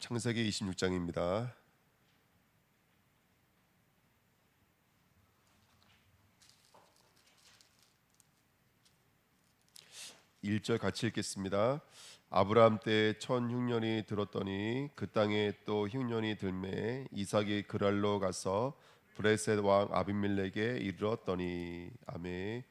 창세기 26장입니다. 1절 같이 읽겠습니다. 아브라함 때 천 흉년이 들었더니 그 땅에 또 흉년이 들매 이삭이 그랄로 가서 브레셋 왕 아비멜렉에 이르렀더니 아멘.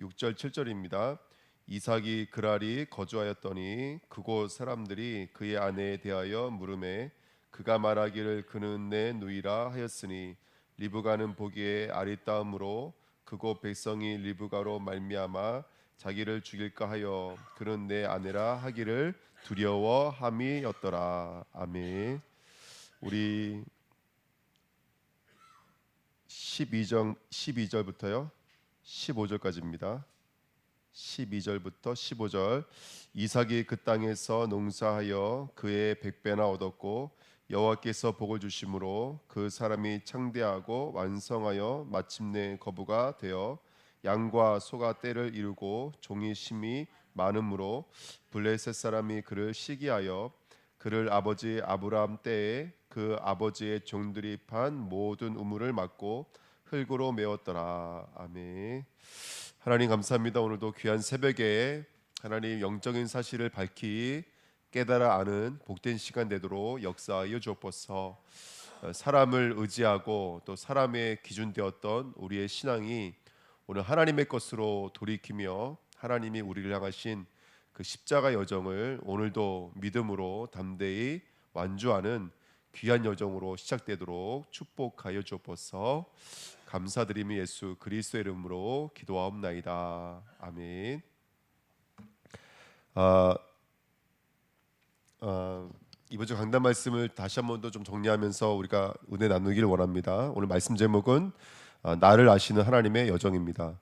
6절 7절입니다. 이삭이 그랄이 거주하였더니 그곳 사람들이 그의 아내에 대하여 물음에 그가 말하기를 그는 내 누이라 하였으니 리브가는 보기에 아리따움으로 그곳 백성이 리브가로 말미암아 자기를 죽일까 하여 그는 내 아내라 하기를 두려워함이었더라. 아멘. 우리 12절 12절부터요. 15절까지입니다. 12절부터 15절 이삭이 그 땅에서 농사하여 그의 백배나 얻었고 여호와께서 복을 주심으로 그 사람이 창대하고 완성하여 마침내 거부가 되어 양과 소가 때를 이루고 종이 심이 많음으로 블레셋 사람이 그를 시기하여 그를 아버지 아브라함 때에 그 아버지의 종들이 판 모든 우물을 막고 흙으로 메웠더라. 아멘. 하나님 감사합니다. 오늘도 귀한 새벽에 하나님 영적인 사실을 밝히 깨달아 아는 복된 시간 되도록 역사하여 주옵소서. 어, 사람을 의지하고 또 사람의 기준 되었던 우리의 신앙이 오늘 하나님의 것으로 돌이키며 하나님이 우리를 향하신 그 십자가 여정을 오늘도 믿음으로 담대히 완주하는 귀한 여정으로 시작되도록 축복하여 주옵소서. 감사드리며 예수 그리스도의 이름으로 기도하옵나이다. 아멘. 아, 아, 이번 주 강단 말씀을 다시 한 번 더 좀 정리하면서 우리가 은혜 나누기를 원합니다. 오늘 말씀 제목은 아, 나를 아시는 하나님의 여정입니다.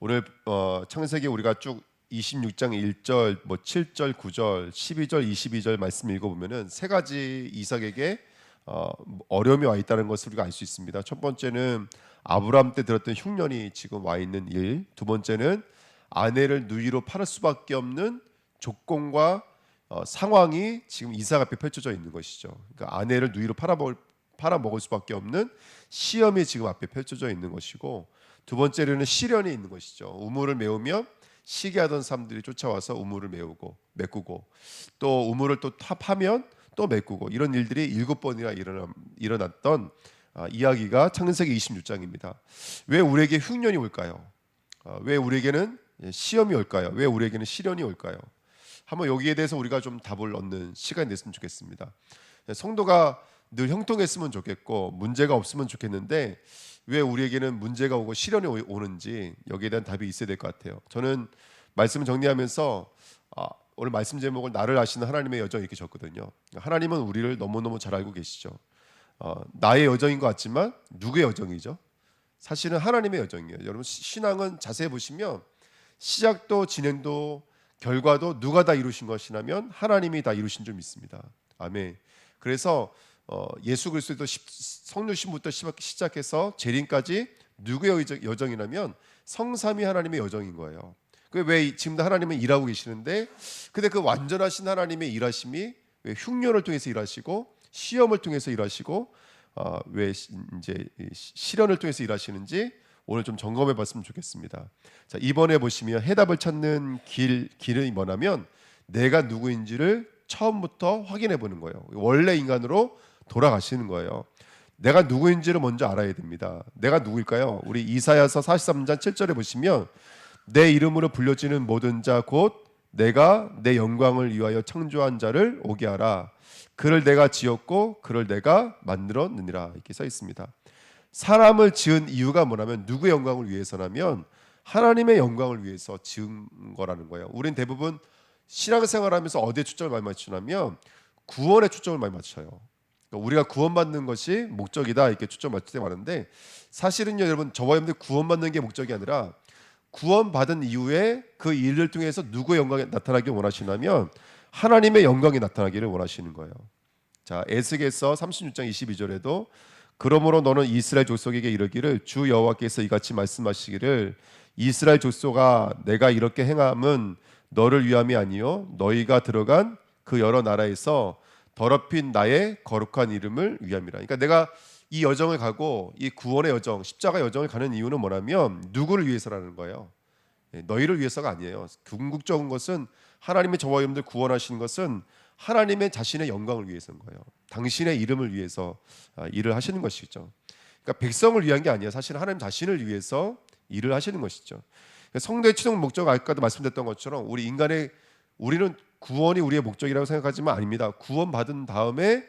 오늘 어, 창세기 우리가 쭉 26장 1절, 뭐 7절, 9절, 12절, 22절 말씀 읽어보면은 세 가지 이삭에게 어, 어려움이 와 있다는 것을 우리가 알 수 있습니다. 첫 번째는 아브라함 때 들었던 흉년이 지금 와 있는 일. 두 번째는 아내를 누이로 팔을 수밖에 없는 조건과 어, 상황이 지금 이삭 앞에 펼쳐져 있는 것이죠. 그러니까 아내를 누이로 팔아먹을 팔아먹을 수밖에 없는 시험이 지금 앞에 펼쳐져 있는 것이고 두 번째로는 시련이 있는 것이죠. 우물을 메우며 시기하던 사람들이 쫓아와서 우물을 메우고 메꾸고 또 우물을 또 탑하면 또 메꾸고 이런 일들이 일곱 번이나 일어났던 아, 이야기가 창세기 26장입니다. 왜 우리에게 흉년이 올까요? 아, 왜 우리에게는 시험이 올까요? 왜 우리에게는 시련이 올까요? 한번 여기에 대해서 우리가 좀 답을 얻는 시간이 됐으면 좋겠습니다. 성도가 늘 형통했으면 좋겠고 문제가 없으면 좋겠는데 왜 우리에게는 문제가 오고 시련이 오- 오는지 여기에 대한 답이 있어야 될 것 같아요. 저는 말씀을 정리하면서 아, 오늘 말씀 제목을 나를 아시는 하나님의 여정 이렇게 적거든요. 하나님은 우리를 너무너무 잘 알고 계시죠. 어, 나의 여정인 것 같지만 누구의 여정이죠? 사실은 하나님의 여정이에요. 여러분 시- 신앙은 자세히 보시면 시작도 진행도 결과도 누가 다 이루신 것이냐면 하나님이 다 이루신 줄 믿습니다. 아멘. 그래서 어, 예수 그리스도 성육신부터 시작해서 재림까지 누구의 여정- 여정이냐면 성삼위 하나님의 여정인 거예요. 그왜 지금도 하나님은 일하고 계시는데 근데 그 완전하신 하나님의 일하심이 왜 흉년을 통해서 일하시고 시험을 통해서 일하시고 어, 왜 시- 이제 시련을 통해서 일하시는지 오늘 좀 점검해 봤으면 좋겠습니다. 자, 이번에 보시면 해답을 찾는 길 길이 뭐냐면 내가 누구인지를 처음부터 확인해 보는 거예요. 원래 인간으로 돌아가시는 거예요. 내가 누구인지를 먼저 알아야 됩니다. 내가 누구일까요? 우리 이사야서 43장 7절에 보시면 내 이름으로 불려지는 모든 자 곧 내가 내 영광을 위하여 창조한 자를 오게 하라. 그를 내가 지었고 그를 내가 만들었느니라 이렇게 써 있습니다. 사람을 지은 이유가 뭐냐면 누구의 영광을 위해서라면 하나님의 영광을 위해서 지은 거라는 거예요. 우린 대부분 신앙생활하면서 어디에 초점을 많이 맞추냐면 구원에 초점을 많이 맞춰요. 그러니까 우리가 구원받는 것이 목적이다 이렇게 초점 맞출 때 많은데 사실은요 여러분 저와 여러분들 구원받는 게 목적이 아니라 구원받은 이후에 그 일을 통해서 누구의 영광이 나타나길 원하시냐면 하나님의 영광이 나타나기를 원하시는 거예요. 자 에스겔서 36장 22절에도 그러므로 너는 이스라엘 족속에게 이르기를 주 여호와께서 이같이 말씀하시기를 이스라엘 족속아 내가 이렇게 행함은 너를 위함이 아니요 너희가 들어간 그 여러 나라에서 더럽힌 나의 거룩한 이름을 위함이라. 그러니까 내가 이 여정을 가고 이 구원의 여정, 십자가 여정을 가는 이유는 뭐냐면 누구를 위해서라는 거예요. 예, 너희를 위해서가 아니에요. 궁극적인 것은 하나님의 저와 여러분들 구원하시는 것은 하나님의 자신의 영광을 위해서인 거예요. 당신의 이름을 위해서 아, 일을 하시는 것이죠. 그러니까 백성을 위한 게 아니에요. 사실 하나님 자신을 위해서 일을 하시는 것이죠. 성도의 최종 목적 아까도 말씀드렸던 것처럼 우리 인간의 우리는 구원이 우리의 목적이라고 생각하지만 아닙니다. 구원 받은 다음에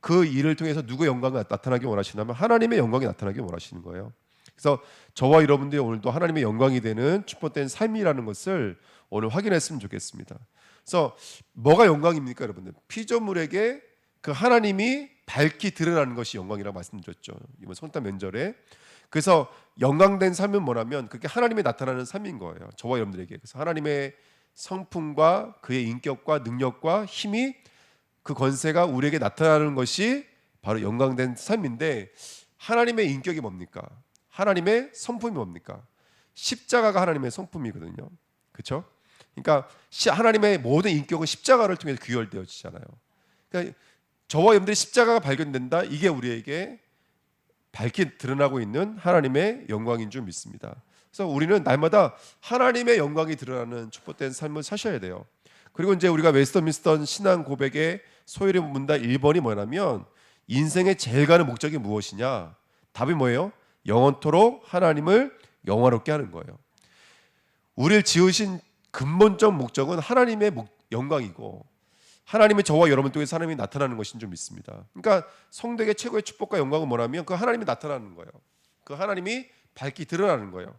그 일을 통해서 누구의 영광이 나타나기 원하시냐면 하나님의 영광이 나타나기 원하시는 거예요. 그래서 저와 여러분들이 오늘도 하나님의 영광이 되는 축복된 삶이라는 것을 오늘 확인했으면 좋겠습니다. 그래서 뭐가 영광입니까, 여러분들? 피조물에게 그 하나님이 밝히 드러나는 것이 영광이라고 말씀드렸죠. 이번 성탄 명절에. 그래서 영광된 삶은 뭐냐면 그게 하나님이 나타나는 삶인 거예요. 저와 여러분들에게. 그래서 하나님의 성품과 그의 인격과 능력과 힘이 그 권세가 우리에게 나타나는 것이 바로 영광된 삶인데 하나님의 인격이 뭡니까? 하나님의 성품이 뭡니까? 십자가가 하나님의 성품이거든요. 그렇죠? 그러니까 시- 하나님의 모든 인격은 십자가를 통해서 귀결되어지잖아요. 그러니까 저와 여러분들이 십자가가 발견된다. 이게 우리에게 밝게 드러나고 있는 하나님의 영광인 줄 믿습니다. 그래서 우리는 날마다 하나님의 영광이 드러나는 축복된 삶을 사셔야 돼요. 그리고 이제 우리가 웨스터민스턴 신앙 고백의 소요리 문답 1번이 뭐냐면 인생의 제일 가는 목적이 무엇이냐? 답이 뭐예요? 영원토록 하나님을 영화롭게 하는 거예요. 우리를 지으신 근본적 목적은 하나님의 목- 영광이고 하나님의 저와 여러분 통해서 하나님이 나타나는 것인 줄 믿습니다. 그러니까 성도에게 최고의 축복과 영광은 뭐냐면 그 하나님이 나타나는 거예요. 그 하나님이 밝히 드러나는 거예요.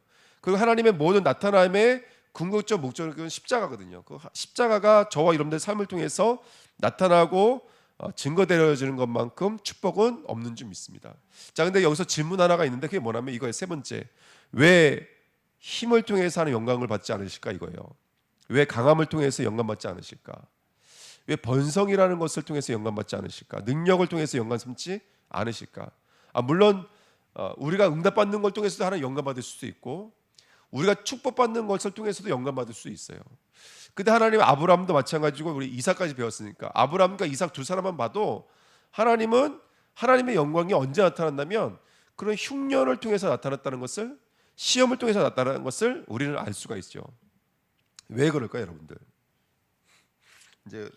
그리고 하나님의 모든 나타남의 궁극적 목적은 십자가거든요. 그 하- 십자가가 저와 여러분들 삶을 통해서 나타나고 어, 증거되어지는 것만큼 축복은 없는 줄 믿습니다. 자, 근데 여기서 질문 하나가 있는데 그게 뭐냐면 이거예요. 세 번째. 왜 힘을 통해서 하는 영광을 받지 않으실까 이거예요. 왜 강함을 통해서 영광 받지 않으실까? 왜 번성이라는 것을 통해서 영광 받지 않으실까? 능력을 통해서 영광 삼지 않으실까? 아, 물론 어, 우리가 응답받는 걸 통해서도 하나님 영광 받을 수도 있고 우리가 축복받는 것을 통해서도 영광 받을 수 있어요. 근데 하나님 아브라함도 마찬가지고 우리 이삭까지 배웠으니까 아브라함과 이삭 두 사람만 봐도 하나님은 하나님의 영광이 언제 나타났냐면 그런 흉년을 통해서 나타났다는 것을 시험을 통해서 나타나는 것을 우리는 알 수가 있죠. 왜 그럴까요, 여러분들? 이제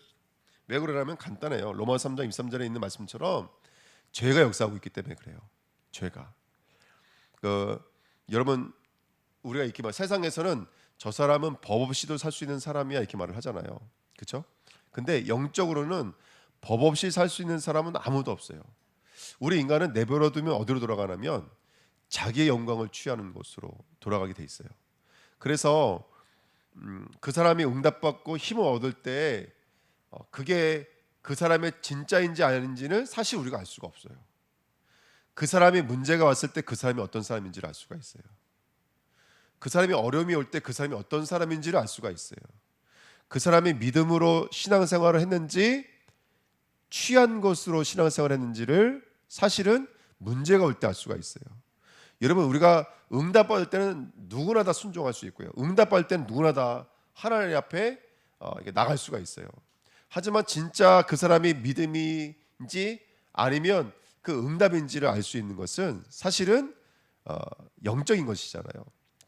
왜 그러냐면 간단해요. 로마 3장 23절에 있는 말씀처럼 죄가 역사하고 있기 때문에 그래요. 죄가. 그 여러분 우리가 이렇게 말 세상에서는 저 사람은 법 없이도 살 수 있는 사람이야 이렇게 말을 하잖아요. 그렇죠? 근데 영적으로는 법 없이 살 수 있는 사람은 아무도 없어요. 우리 인간은 내버려 두면 어디로 돌아가냐면 자기의 영광을 취하는 곳으로 돌아가게 돼 있어요. 그래서 음, 그 사람이 응답받고 힘을 얻을 때 어, 그게 그 사람의 진짜인지 아닌지는 사실 우리가 알 수가 없어요. 그 사람이 문제가 왔을 때 그 사람이 어떤 사람인지를 알 수가 있어요. 그 사람이 어려움이 올 때 그 사람이 어떤 사람인지를 알 수가 있어요. 그 사람이 믿음으로 신앙생활을 했는지 취한 것으로 신앙생활을 했는지를 사실은 문제가 올 때 알 수가 있어요. 여러분 우리가 응답받을 때는 누구나 다 순종할 수 있고요. 응답받을 때는 누구나 다 하나님 앞에 어, 나갈 수가 있어요. 하지만 진짜 그 사람이 믿음인지 아니면 그 응답인지를 알 수 있는 것은 사실은 어, 영적인 것이잖아요.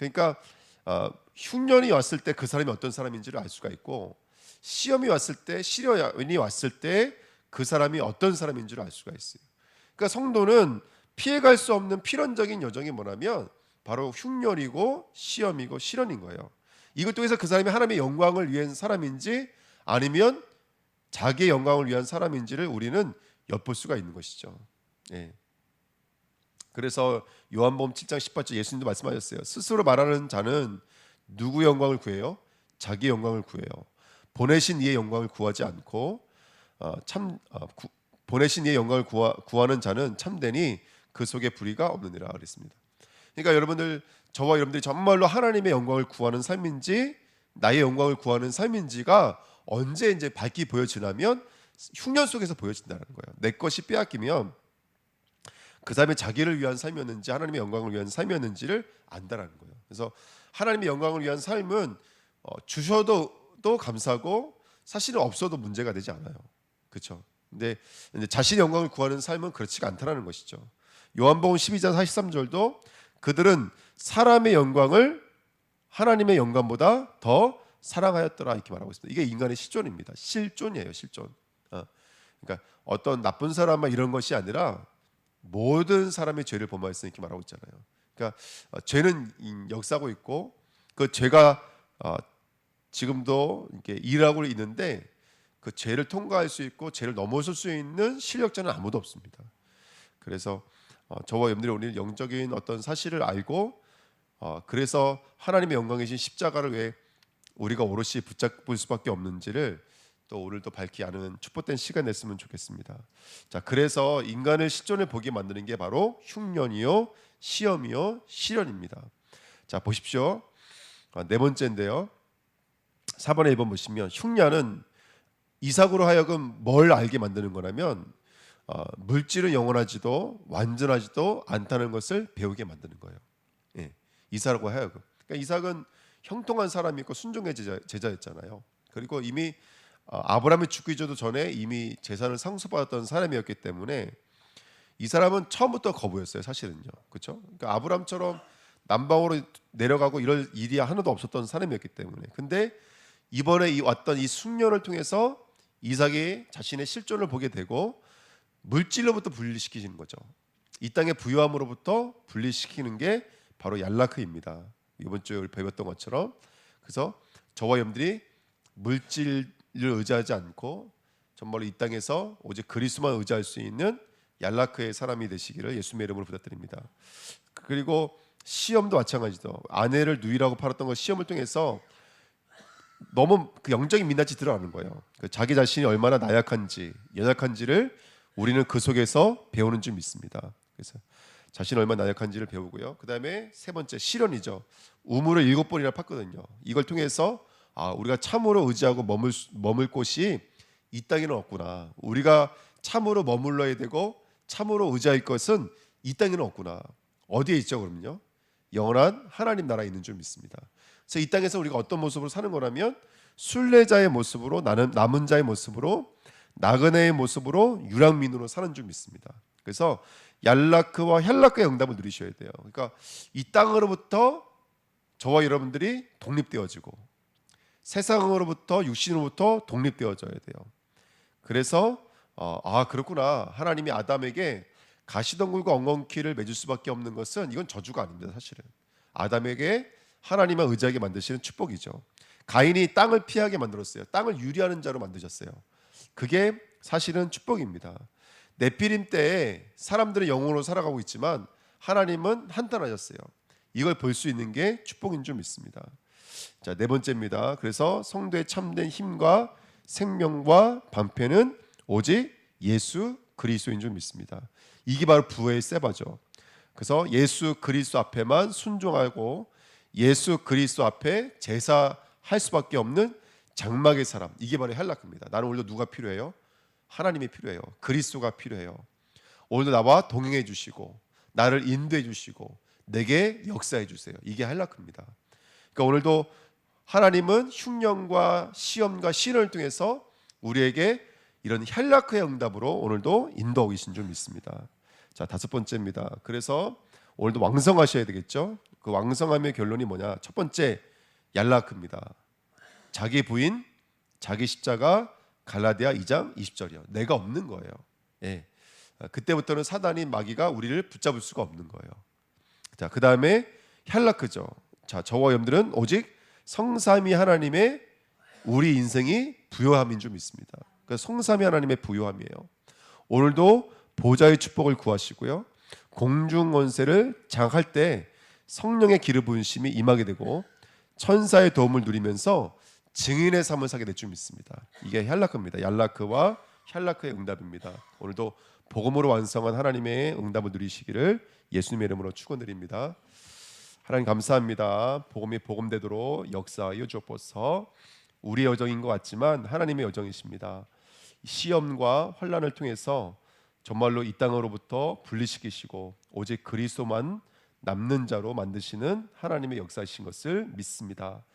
그러니까 어, 흉년이 왔을 때 그 사람이 어떤 사람인지를 알 수가 있고 시험이 왔을 때 시련이 왔을 때 그 사람이 어떤 사람인지를 알 수가 있어요. 그러니까 성도는 피해갈 수 없는 필연적인 여정이 뭐냐면 바로 흉년이고 시험이고 시련인 거예요. 이것 통해서 그 사람이 하나님의 영광을 위한 사람인지 아니면 자기의 영광을 위한 사람인지를 우리는 엿볼 수가 있는 것이죠. 예. 그래서 요한복음 7장 18절 예수님도 말씀하셨어요. 스스로 말하는 자는 누구 영광을 구해요? 자기 영광을 구해요. 보내신 이의 영광을 구하지 않고 어, 참 어, 구, 보내신 이의 영광을 구하, 구하는 자는 참되니 그 속에 불의가 없느니라 그랬습니다. 그러니까 여러분들 저와 여러분들이 정말로 하나님의 영광을 구하는 삶인지 나의 영광을 구하는 삶인지가 언제 이제 밝게 보여지냐면 흉년 속에서 보여진다는 거예요. 내 것이 빼앗기면 그 사람이 자기를 위한 삶이었는지 하나님의 영광을 위한 삶이었는지를 안다라는 거예요. 그래서 하나님의 영광을 위한 삶은 어, 주셔도 또 감사고 사실은 없어도 문제가 되지 않아요. 그렇죠? 근데 자신의 영광을 구하는 삶은 그렇지가 않다라는 것이죠. 요한복음 12장 43절도 그들은 사람의 영광을 하나님의 영광보다 더 사랑하였더라 이렇게 말하고 있습니다. 이게 인간의 실존입니다. 실존이에요, 실존. 어. 그러니까 어떤 나쁜 사람만 이런 것이 아니라 모든 사람의 죄를 범하였으니 이렇게 말하고 있잖아요. 그러니까 어, 죄는 이- 역사하고 있고 그 죄가 어, 지금도 이렇게 일하고 있는데 그 죄를 통과할 수 있고 죄를 넘어설 수 있는 실력자는 아무도 없습니다. 그래서 어, 저와 여러분들이 오늘 영적인 어떤 사실을 알고 어, 그래서 하나님의 영광이신 십자가를 왜 우리가 오롯이 붙잡을 수밖에 없는지를 또 오늘도 밝히 아는 축복된 시간 냈으면 좋겠습니다. 자, 그래서 인간을 실존을 보게 만드는 게 바로 흉년이요, 시험이요, 시련입니다. 자, 보십시오. 아, 네 번째인데요. 4번에 1번 보시면 흉년은 이삭으로 하여금 뭘 알게 만드는 거냐면 어, 물질은 영원하지도 완전하지도 않다는 것을 배우게 만드는 거예요. 예, 이삭으로 하여금. 그러니까 이삭은 형통한 사람이고 순종의 제자, 제자였잖아요. 그리고 이미 어, 아브라함이 죽기 전에 이미 재산을 상속받았던 사람이었기 때문에 이 사람은 처음부터 거부였어요. 사실은요, 그렇죠? 그러니까 아브라함처럼 남방으로 내려가고 이럴 일이 하나도 없었던 사람이었기 때문에. 근데 이번에 이 왔던 이 숙련을 통해서 이삭이 자신의 실존을 보게 되고 물질로부터 분리시키시는 거죠. 이 땅의 부유함으로부터 분리시키는 게 바로 얄라크입니다. 이번 주에 배웠던 것처럼 그래서 저와 여러분들이 물질을 의지하지 않고 정말로 이 땅에서 오직 그리스도만 의지할 수 있는 얄라크의 사람이 되시기를 예수님의 이름으로 부탁드립니다. 그리고 시험도 마찬가지죠. 아내를 누이라고 팔았던 것 시험을 통해서 너무 그 영적인 민낯이 드러나는 거예요. 그 자기 자신이 얼마나 나약한지, 연약한지를 우리는 그 속에서 배우는 줄 믿습니다. 그래서 자신 얼마나 나약한지를 배우고요. 그 다음에 세 번째 실현이죠. 우물을 일곱 번이나 팠거든요. 이걸 통해서 아 우리가 참으로 의지하고 머물 수- 머물 곳이 이 땅에는 없구나. 우리가 참으로 머물러야 되고 참으로 의지할 것은 이 땅에는 없구나. 어디에 있죠, 그러면요? 영원한 하나님 나라에 있는 줄 믿습니다. 그래서 이 땅에서 우리가 어떤 모습으로 사는 거라면 순례자의 모습으로 나는 남은 자의 모습으로 나그네의 모습으로 유랑민으로 사는 줄 믿습니다. 그래서 얄라크와 헬라크의 응답을 누리셔야 돼요. 그러니까 이 땅으로부터 저와 여러분들이 독립되어지고 세상으로부터 육신으로부터 독립되어져야 돼요. 그래서 어, 아 그렇구나. 하나님이 아담에게 가시덩굴과 엉겅퀴를 맺을 수밖에 없는 것은 이건 저주가 아닙니다 사실은. 아담에게 하나님만 의지하게 만드시는 축복이죠. 가인이 땅을 피하게 만들었어요. 땅을 유리하는 자로 만드셨어요. 그게 사실은 축복입니다. 네피림 때에 사람들은 영으로 살아가고 있지만 하나님은 한탄하셨어요. 이걸 볼 수 있는 게 축복인 줄 믿습니다 자 네 번째입니다 그래서 성도의 참된 힘과 생명과 반패는 오직 예수 그리스도인 줄 믿습니다. 이게 바로 부의 세바죠. 그래서 예수 그리스도 앞에만 순종하고 예수 그리스도 앞에 제사할 수밖에 없는 장막의 사람. 이게 바로 헬라크입니다. 나는 오늘도 누가 필요해요? 하나님이 필요해요. 그리스도가 필요해요. 오늘도 나와 동행해 주시고 나를 인도해 주시고 내게 역사해 주세요. 이게 헬라크입니다. 그러니까 오늘도 하나님은 흉년과 시험과 시련을 통해서 우리에게 이런 헬라크의 응답으로 오늘도 인도하고 계신 줄 믿습니다. 자 다섯 번째입니다. 그래서 오늘도 왕성하셔야 되겠죠. 그 왕성함의 결론이 뭐냐? 첫 번째 얄라크입니다. 자기 부인, 자기 십자가 갈라디아 2장 20절이요. 내가 없는 거예요. 예. 아, 그때부터는 사단인 마귀가 우리를 붙잡을 수가 없는 거예요. 자, 그 다음에 헬라크죠. 자, 저와 여러분들은 오직 성삼위 하나님의 우리 인생이 부요함인 줄 믿습니다. 그 성삼위 하나님의 부요함이에요. 오늘도 보좌의 축복을 구하시고요. 공중 원세를 장할 때 성령의 기름 부으심이 임하게 되고 천사의 도움을 누리면서 증인의 삶을 사게 될 줄 믿습니다. 이게 헬라크입니다. 얄라크와 헬라크의 응답입니다. 오늘도 복음으로 완성한 하나님의 응답을 누리시기를 예수님의 이름으로 축원드립니다. 하나님 감사합니다. 복음이 복음되도록 역사하여 주옵소서. 우리의 여정인 것 같지만 하나님의 여정이십니다. 시험과 환란을 통해서 정말로 이 땅으로부터 분리시키시고 오직 그리스도만 남는 자로 만드시는 하나님의 역사이신 것을 믿습니다.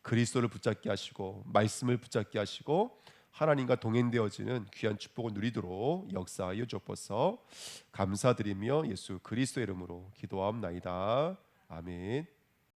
그리스도를 붙잡게 하시고 말씀을 붙잡게 하시고 하나님과 동행되어지는 귀한 축복을 누리도록 역사하여 주옵소서. 감사드리며 예수 그리스도 이름으로 기도하옵나이다. 아멘.